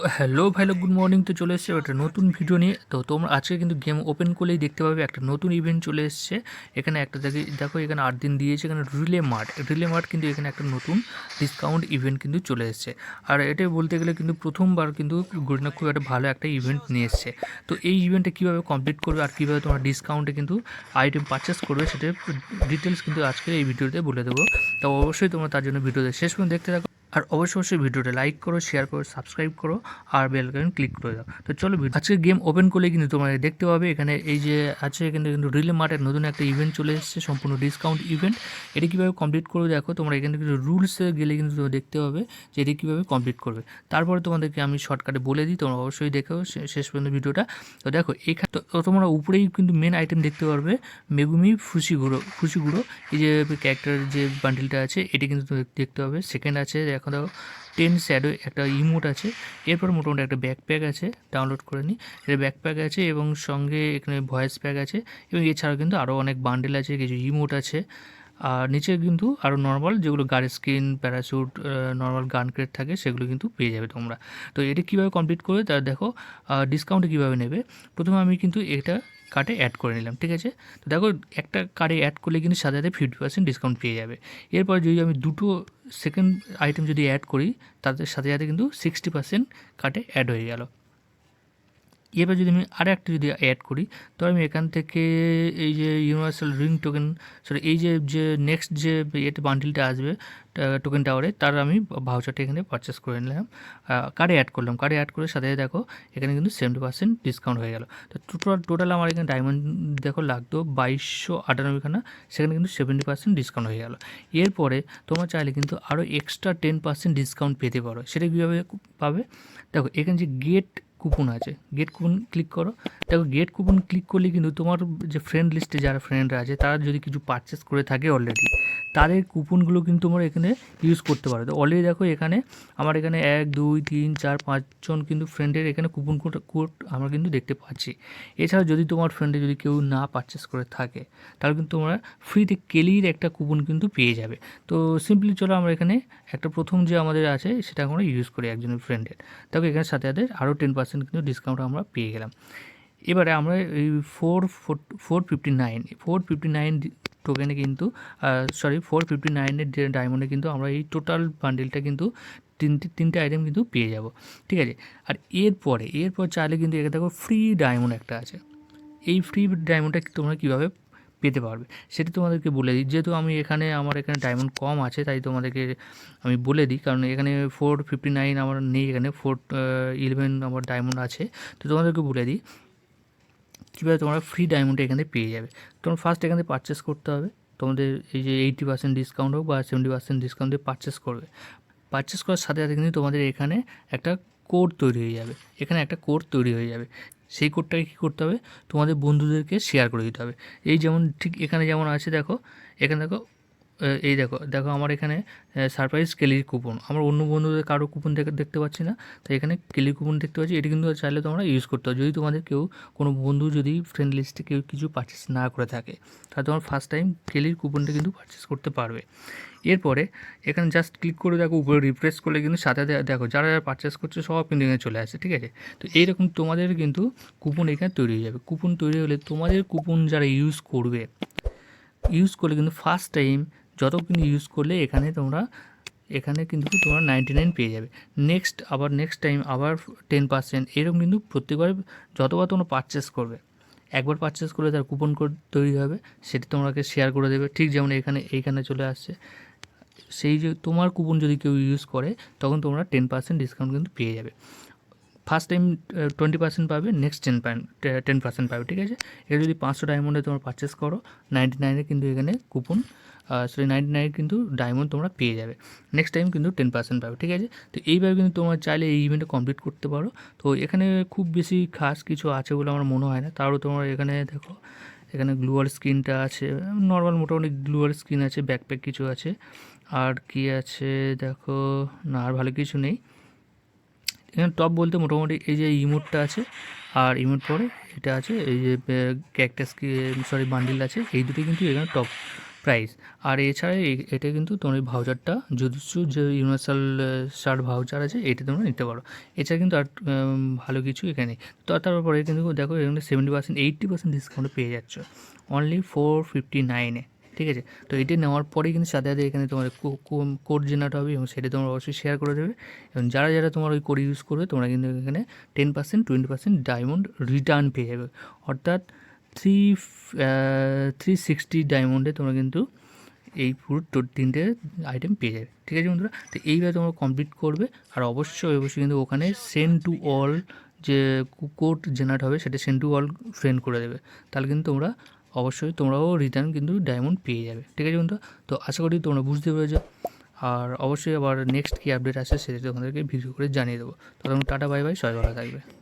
তো hello ভাইলো good morning তো চলে এসেছে একটা নতুন ভিডিও নিয়ে। তো তোমরা আজকে কিন্তু গেম ওপেন করলেই দেখতে পাবে একটা নতুন ইভেন্ট চলে এসেছে। এখানে একটা দেখে, দেখো এখানে আট দিন দিয়েছে, এখানে রিলে মার্ট রিলে মার্ট কিন্তু এখানে একটা নতুন ডিসকাউন্ট ইভেন্ট কিন্তু চলে এসেছে। আর এটা বলতে গেলে কিন্তু প্রথমবার কিন্তু গরিনা খুব একটা ভালো একটা ইভেন্ট নিয়ে এসেছে। তো এই ইভেন্টটা কীভাবে কমপ্লিট করবে আর কীভাবে তোমরা ডিসকাউন্টে কিন্তু আইটেম পারচেস করবে, সেটা ডিটেলস কিন্তু আজকে এই ভিডিওতে বলে দেবো। তো অবশ্যই তোমরা তার জন্য ভিডিওতে শেষ পর্যন্ত দেখতে থাকো। আর অবশ্যই অবশ্যই ভিডিওটা লাইক করো শেয়ার করো সাবস্ক্রাইব করো আর বেল আইকন ক্লিক করে দাও। তো চলো আজকে গেম ওপেন করলে কিন্তু তোমরা দেখতে পাবে, এখানে এই যে আছে, এখানে কিন্তু রিলে মার্টের নতুন একটা ইভেন্ট চলে এসেছে, সম্পূর্ণ ডিসকাউন্ট ইভেন্ট এটি কীভাবে কমপ্লিট করবে দেখো, তোমরা এখানে কিন্তু রুলসে গেলে কিন্তু তোমরা দেখতে পাবে যে এটি কীভাবে কমপ্লিট করবে। তারপরে তোমাদেরকে আমি শর্টকাটে বলে দিই, তোমরা অবশ্যই দেখো শেষ পর্যন্ত ভিডিওটা। তো দেখো, এখানে তো তোমরা উপরেই কিন্তু মেন আইটেম দেখতে পারবে মেগুমি ফুসি গুঁড়ো ফুসি গুঁড়ো এই যে ক্যারেক্টার যে বান্ডিলটা আছে, এটি কিন্তু দেখতে পাবে। সেকেন্ড আছে দেখো টেন শ্যাডো একটা ইমোট আছে। এরপর মোটামুটি একটা ব্যাকপ্যাক আছে, ডাউনলোড করে নিই। এটা ব্যাকপ্যাক আছে এবং সঙ্গে এখানে ভয়েস প্যাক আছে এবং এছাড়াও কিন্তু আরও অনেক বান্ডেল আছে, কিছু ইমোট আছে। আর নিচে কিন্তু আরও নর্মাল যেগুলো গাড়ি skin parachute normal gun crate থাকে সেগুলো কিন্তু পেয়ে যাবে তোমরা। তো এটা কীভাবে কমপ্লিট করবে তার দেখো ডিসকাউন্টে কীভাবে নেবে, প্রথমে আমি কিন্তু এটা কার্টে অ্যাড করে নিলাম, ঠিক আছে? তো দেখো একটা কার্ডে অ্যাড করলে কিন্তু সাথে সাথে ফিফটি পার্সেন্ট ডিসকাউন্ট পেয়ে যাবে। এরপর যদি আমি দুটো সেকেন্ড আইটেম যদি অ্যাড করি, তাদের সাথে সাথে কিন্তু সিক্সটি পার্সেন্ট কাটে অ্যাড হয়ে গেল। এবার যদি আমি আর একটা যদি অ্যাড করি, তো আমি এখান থেকে এই যে ইউনিভার্সাল রিং টোকেন সরি এই যে যে নেক্সট যে এতে বান্ডিলটা আসবে টোকেন টাওয়ারে তার আমি ভাউচারটা এখানে পারচেস করে নিলাম। কার্ডে অ্যাড করলাম। কার্ডে অ্যাড করে সাথে দেখো, এখানে কিন্তু সেভেন্টি পার্সেন্ট ডিসকাউন্ট হয়ে গেল। তো টোটাল টোটাল আমার এখানে ডায়মন্ড দেখো লাগতো বাইশশো আটানব্বইখানা, সেখানে কিন্তু সেভেন্টি পার্সেন্ট ডিসকাউন্ট হয়ে গেল। এরপরে তোমরা চাইলে কিন্তু আরও এক্সট্রা টেন পার্সেন্ট ডিসকাউন্ট পেতে পারো। সেটা কীভাবে পাবে? দেখো, এখানে যে গেট কুপন আছে। গেট কুপন ক্লিক করো। দেখো গেট কুপন ক্লিক করলে কিন্তু তোমার যে ফ্রেন্ড লিস্টে যারা ফ্রেন্ডরা আছে, তারা যদি কিছু পারচেস করে থাকে অলরেডি তাদের কুপনগুলো কিন্তু তোমরা এখানে ইউজ করতে পারো। তো অলরেডি দেখো, এখানে আমার এখানে এক, দুই, তিন, চার পাঁচজন কিন্তু ফ্রেন্ডের এখানে কুপন কোড আমরা কিন্তু দেখতে পাচ্ছি। এছাড়া যদি তোমার ফ্রেন্ডে যদি কেউ না পারচেস করে থাকে, তাহলে কিন্তু তোমরা ফ্রিতে কেলির একটা কুপন কিন্তু পেয়ে যাবে। তো সিম্পলি চলো আমরা এখানে একটা প্রথম যে আমাদের আছে, সেটা আমরা ইউজ করি একজনের ফ্রেন্ডের দেখো, এখানে সাথে সাথে আরও টেন পার্সেন্ট কিন্তু ডিসকাউন্ট আমরা পেয়ে গেলাম। এবারে আমরা এই four four fifty nine four fifty nine টোকেনে কিন্তু সরি ফোর ফিফটি নাইনের ডায়মন্ডে কিন্তু আমরা এই টোটাল বান্ডেলটা কিন্তু তিনটে তিনটে আইটেম কিন্তু পেয়ে যাব। ঠিক আছে? আর এরপরে, এরপর চাইলে কিন্তু এখানে দেখো ফ্রি ডায়মন্ড একটা আছে। এই ফ্রি ডায়মন্ডটা তোমরা কীভাবে পেতে পারবে। সেটা তোমাদেরকে বলে দিই। যেহেতু আমি এখানে, আমার এখানে ডায়মন্ড কম আছে, তাই তোমাদেরকে আমি বলে দিই। কারণ এখানে ফোর ফিফটি নাইন আমার নেই এখানে ফোর ইলেভেন আমার ডায়মন্ড আছে। তো তোমাদেরকে বলে দিই, কীভাবে তোমরা ফ্রি ডায়মন্ড এখানে পেয়ে যাবে। তোমরা ফার্স্ট এখানে পারচেস করতে হবে। তোমাদের এই যে এইটি পার্সেন্ট ডিসকাউন্ট হোক বা সেভেন্টি পার্সেন্ট ডিসকাউন্ট দিয়ে পারচেস করবে। পারচেস করার সাথে সাথে কিন্তু তোমাদের এখানে একটা কোড তৈরি হয়ে যাবে। এখানে একটা কোড তৈরি হয়ে যাবে। সেই কোডটাকে কী করতে হবে? তোমাদের বন্ধুদেরকে শেয়ার করে দিতে হবে। এই যেমন ঠিক এখানে যেমন আছে, দেখো, এখানে দেখো এই দেখো দেখো আমার এখানে সারপ্রাইজ কেলির কুপন আমার অন্য বন্ধুদের কারও কুপন দেখে, দেখতে পাচ্ছি না, তাই এখানে কেলির কুপন দেখতে পাচ্ছি। এটি কিন্তু চাইলে তোমরা ইউজ করতে হবে যদি তোমাদের কেউ, কোনো বন্ধু যদি ফ্রেন্ড লিস্টে কেউ কিছু পারচেস না করে থাকে, তাহলে তোমার ফার্স্ট টাইম কেলির কুপনটা কিন্তু পারচেস করতে পারবে। এরপরে, এখানে জাস্ট ক্লিক করে দেখো, উপরে রিফ্রেশ করলে কিন্তু সাথে দেখো, যারা যারা পারচেস করছে সব কিন্তু এখানে চলে আসে, ঠিক আছে? তো এইরকম তোমাদের কিন্তু কুপন এখানে তৈরি হয়ে যাবে। কুপন তৈরি হলে তোমাদের কুপন যারা ইউজ করবে ইউজ করলে কিন্তু ফার্স্ট টাইম যত কিন্তু ইউজ করলে এখানে তোমরা, এখানে কিন্তু তোমরা নাইনটি নাইন পেয়ে যাবে। নেক্সট আবার নেক্সট টাইম আবার টেন পার্সেন্ট এরকম কিন্তু প্রত্যেকবার যতবার তোমরা পারচেস করবে, একবার পারচেস করলে তার কুপন কোড তৈরি হবে, সেটি তোমাকে শেয়ার করে দেবে। ঠিক যেমন এখানে, এইখানে চলে আসছে। সেই যে তোমার কুপন যদি কেউ ইউজ করে, তখন তোমরা টেন পার্সেন্ট ডিসকাউন্ট কিন্তু পেয়ে যাবে। ফার্স্ট টাইম টোয়েন্টি পার্সেন্ট পাবে নেক্সট টেন টেন পার্সেন্ট পাবে, ঠিক আছে? এটা যদি পাঁচশো ডায়মন্ডে তোমরা পারচেস করো নাইনটি নাইনে কিন্তু এখানে কুপন সরি নাইনটি নাইন কিন্তু ডায়মন্ড তোমরা পেয়ে যাবে। নেক্সট টাইম কিন্তু টেন পার্সেন্ট পাবে, ঠিক আছে? তো এইভাবে কিন্তু তোমরা চাইলে এই ইভেন্টটা কমপ্লিট করতে পারো। তো এখানে খুব বেশি খাস কিছু আছে বলে আমার মনে হয় না। তারও তোমরা এখানে দেখো, এখানে গ্লুয়াল স্ক্রিনটা আছে নর্মাল মোটামুটি গ্লুয়াল স্ক্রিন আছে ব্যাকপ্যাক কিছু আছে। আর কি আছে, দেখো, না, আর ভালো কিছু নেই। এখানে টপ বলতে মোটামুটি এই যে ইমোটটা আছে, আর ইমোট পরে এটা আছে, এই যে ক্যাকটাস সরি বান্ডিল আছে, এই দুটোই কিন্তু এখানে টপ প্রাইস আর এছাড়া এটা কিন্তু তোমার ভাউচারটা যদিচ্ছু যে ইউনিভার্সাল শার্ট ভাউচার আছে, এটা তোমরা নিতে পারো। এছাড়া কিন্তু আর ভালো কিছু এখানে তো তারপরে কিন্তু দেখো, এখানে seventy percent eighty percent discount পেয়ে যাচ্ছ। অনলি ফোর ফিফটি নাইনে ঠিক আছে? তো এটা নেওয়ার পরেই কিন্তু সাথে সাথে এখানে তোমার কোড জেনারেট হবে এবং সেটা তোমরা অবশ্যই শেয়ার করে দেবে। এবং যারা যারা তোমার ওই কোড ইউজ করবে, তোমরা কিন্তু এখানে ten percent twenty percent diamond return পেয়ে যাবে। অর্থাৎ থ্রি থ্রি সিক্সটি ডায়মন্ডে তোমরা কিন্তু এই পুরো তিনটে আইটেম পেয়ে যাবে। ঠিক আছে বন্ধুরা? তো এইভাবে তোমরা কমপ্লিট করবে। আর অবশ্যই অবশ্যই কিন্তু ওখানে সেন্ড টু অল যে কোড জেনারেট হবে, সেটা সেন্ড টু অল ফ্রেন্ড করে দেবে। তাহলে কিন্তু তোমরা অবশ্যই তোমরাও রিটার্ন কিন্তু ডায়মন্ড পেয়ে যাবে। ঠিক আছে বন্ধু তো আশা করি তোমরা বুঝতে পেরেছ। আর অবশ্যই আবার নেক্সট কী আপডেট আসে সেটা তোমাদেরকে ভিডিও করে জানিয়ে দেবো। তখন টাটা বাই বাই সবাই ভালো থাকবে।